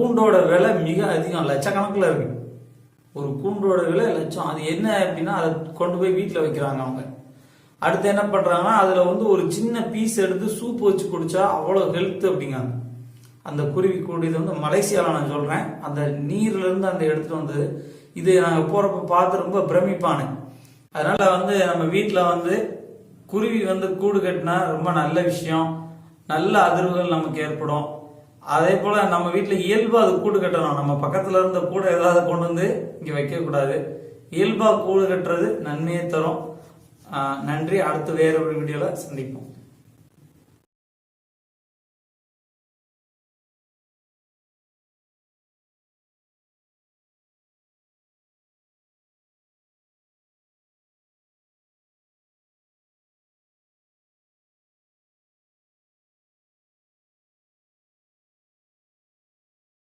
கூண்டோட விலை மிக அதிகம். லட்சக்கணக்கில் இருக்கு. ஒரு கூண்டோட விலை லட்சம். அது என்ன அப்படின்னா அதை கொண்டு போய் வீட்டில் வைக்கிறாங்க அவங்க. அடுத்து என்ன பண்ணுறாங்கன்னா அதில் வந்து ஒரு சின்ன பீஸ் எடுத்து சூப் வச்சு குடிச்சா அவ்வளோ ஹெல்த் அப்படிங்காங்க அந்த குருவி கூடியது இது வந்து மலேசியாவில் நான் சொல்கிறேன் அந்த நீர்லேருந்து அந்த எடுத்துட்டு வந்தது இது நாங்கள் போகிறப்ப பார்த்து ரொம்ப பிரமிப்பானு. அதனால் வந்து நம்ம வீட்டில் வந்து குருவி வந்து கூடு கட்டினா ரொம்ப நல்ல விஷயம். நல்ல அதிர்வுகள் நமக்கு ஏற்படும். அதே போல நம்ம வீட்டில் இயல்பா அது கூடு கட்டணும். நம்ம பக்கத்துல இருந்த கூட ஏதாவது கொண்டு வந்து இங்க வைக்க கூடாது. இயல்பா கூடு கட்டுறது நன்மையை தரும். நன்றி. அடுத்து வேற ஒரு வீடியோல சந்திப்போம்.